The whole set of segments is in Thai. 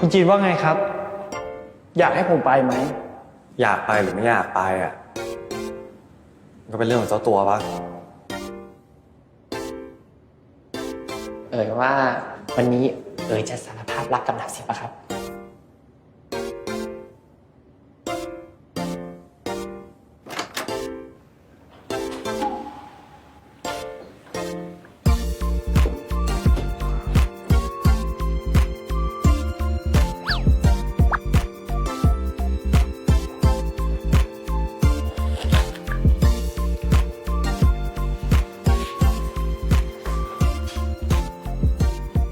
คุณจีนว่าไงครับ อยากให้ผมไปไหม อยากไปหรือไม่อยากไปอะมันก็เป็นเรื่องของเจ้าตัวปะเอ่ยว่าวันนี้เอ่ยจะสารภาพรักกับนับสิบอะครับ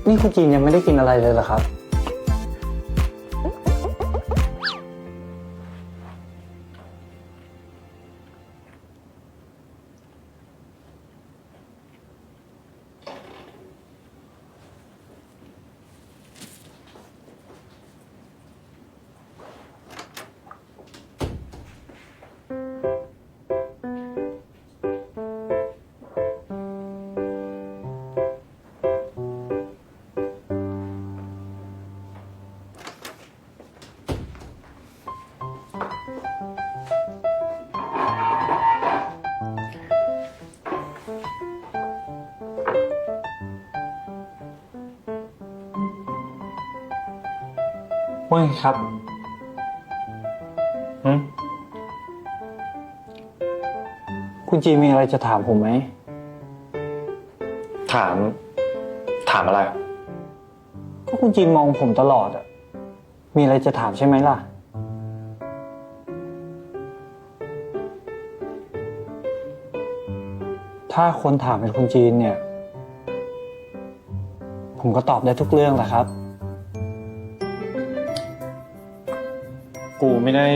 นี่คุณจีนยังไม่ได้กินอะไรเลยเหรอครับ ว่าไงครับหืมคุณจีนมีอะไรจะถามผมไหม ถาม ถามอะไร ก็คุณจีนมองผมตลอดอะมีอะไรจะถามใช่ไหมล่ะ ถ้าคนถามเป็นคุณจีนเนี่ย ผมก็ตอบได้ทุกเรื่องแหละครับ กูไม่ได้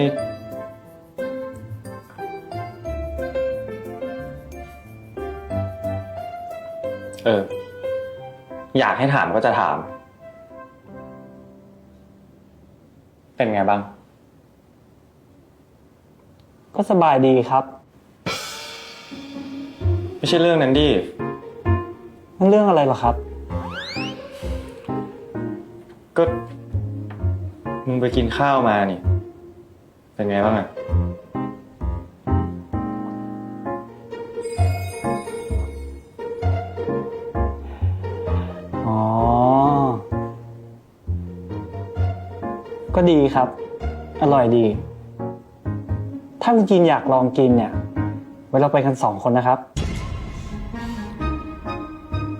เออ อยากให้ถามก็จะถาม เป็นไงบ้าง ก็สบายดีครับ ไม่ใช่เรื่องนั้นดิ มันเรื่องอะไรเหรอครับ ก็ มึงไปกินข้าวมานี่ เป็นไงบ้างอะอ๋อ ก็ดีครับ อร่อยดี ถ้าคุณจีนอยากลองกินเนี่ย ไว้เราไปกันสองคนนะครับ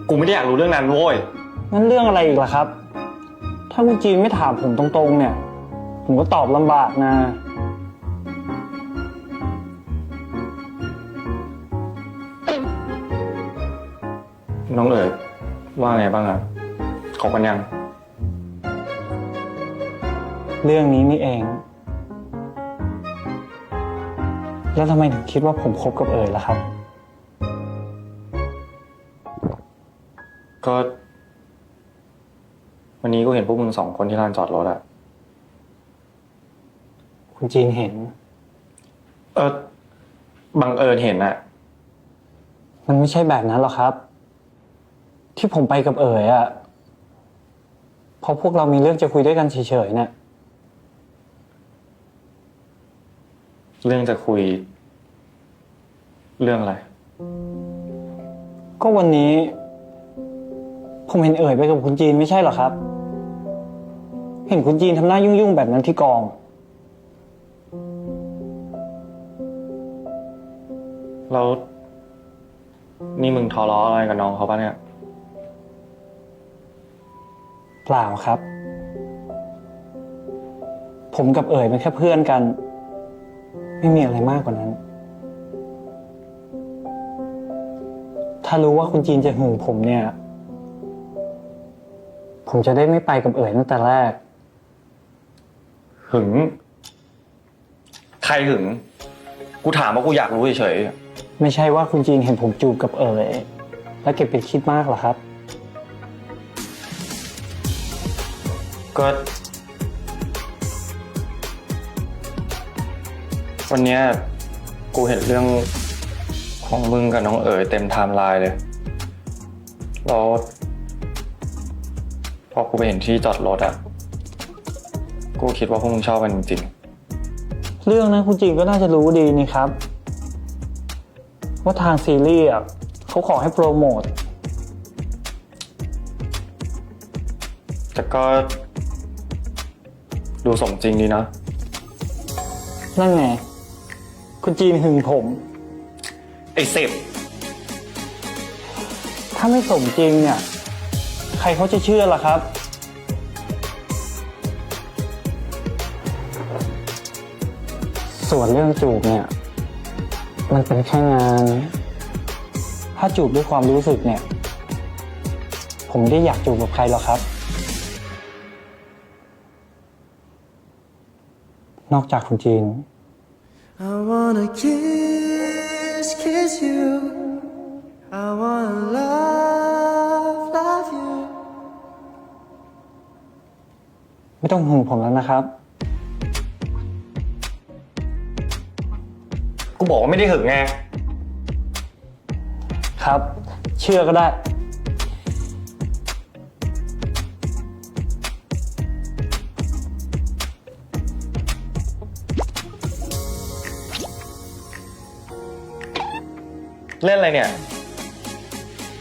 กูไม่ได้อยากรู้เรื่องนั้นโว้ย นั่นเรื่องอะไรอีกล่ะครับ ถ้าคุณจีนไม่ถามผมตรงๆ เนี่ย ผมก็ตอบลำบากนะ น้องเอ๋ยว่าไงบ้างอะขอบกันยัง เรื่องนี้นี่เอง แล้วทำไมถึงคิดว่าผมคบกับเอ๋ยล่ะครับ ก็ วันนี้กูเห็นพวกมึงสองคนที่ลานจอดรถอะคุณจีนเห็น เออบังเอิญเห็นอะมันไม่ใช่แบบนั้นหรอกครับ ที่ผมไปกับเอ๋ยอะเพราะพวกเรามีเรื่องจะคุยด้วยกันเฉยๆเนี่ยเรื่องจะคุย เรื่องอะไร ก็วันนี้ ผมเห็นเอ่ยไปกับคุณจีนไม่ใช่เหรอครับ เห็นคุณจีนทำหน้ายุ่งๆแบบนั้นที่กอง แล้วนี่มึงทะเลาะอะไรกับน้องเขาปะเนี่ย เปล่าครับ ผมกับเอ่ยเป็นแค่เพื่อนกัน ไม่มีอะไรมากกว่านั้น ถ้ารู้ว่าคุณจีนจะหึงผมเนี่ย ผมจะได้ไม่ไปกับเอ่ยตั้งแต่แรก หึง ใครหึง กูถามว่ากูอยากรู้เฉยไม่ใช่ว่าคุณจีนเห็นผมจูบกับเอ่ยแล้วเก็บเป็นคิดมากเหรอครับ ก็ วันเนี้ยกูเห็นเรื่องของมึงกับน้องเอ๋ยเต็มไทม์ไลน์เลยแล้วพอกูไปเห็นที่จอดรถอะกูคิดว่าพวกมึงชอบกันจริงเรื่องนั้นคุณจีนก็น่าจะรู้ดีนี่ครับ ว่าทางซีรีส์อะเขาขอให้โปรโมท ๆแต่ก็ ดูสมจริงดีนะ นั่นไง คุณจีนหึงผม ไอ้สิบถ้าไม่สมจริงเนี่ย ใครเขาจะเชื่อล่ะครับ ส่วนเรื่องจูบเนี่ย มันเป็นแค่งาน ถ้าจูบด้วยความรู้สึกเนี่ย ผมไม่ได้อยากจูบกับใครหรอกครับ นอกจากคุณจีน I wanna kiss, kiss you. I wanna love, love you. ไม่ต้องห่วงผมแล้วนะครับ กูบอกว่าไม่ได้หึงไง ครับ เชื่อก็ได้ เล่นอะไรเนี่ย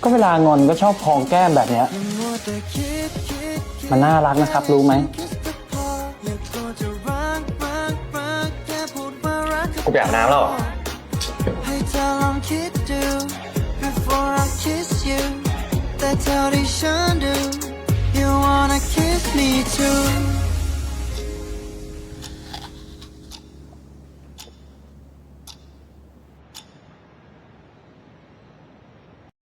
ก็เวลางอนก็ชอบพองแก้มแบบเนี้ย What the kid, kid, kid. มันน่ารักนะครับ รู้ไหม Kiss the part. อย่าก็จะรักรักรักแค่พูดว่ารักกูไปอาบน้ำแล้วเหรอให้เธอลองคิดดู before I kiss you แต่เท่าที่ฉันดู you wanna kiss me too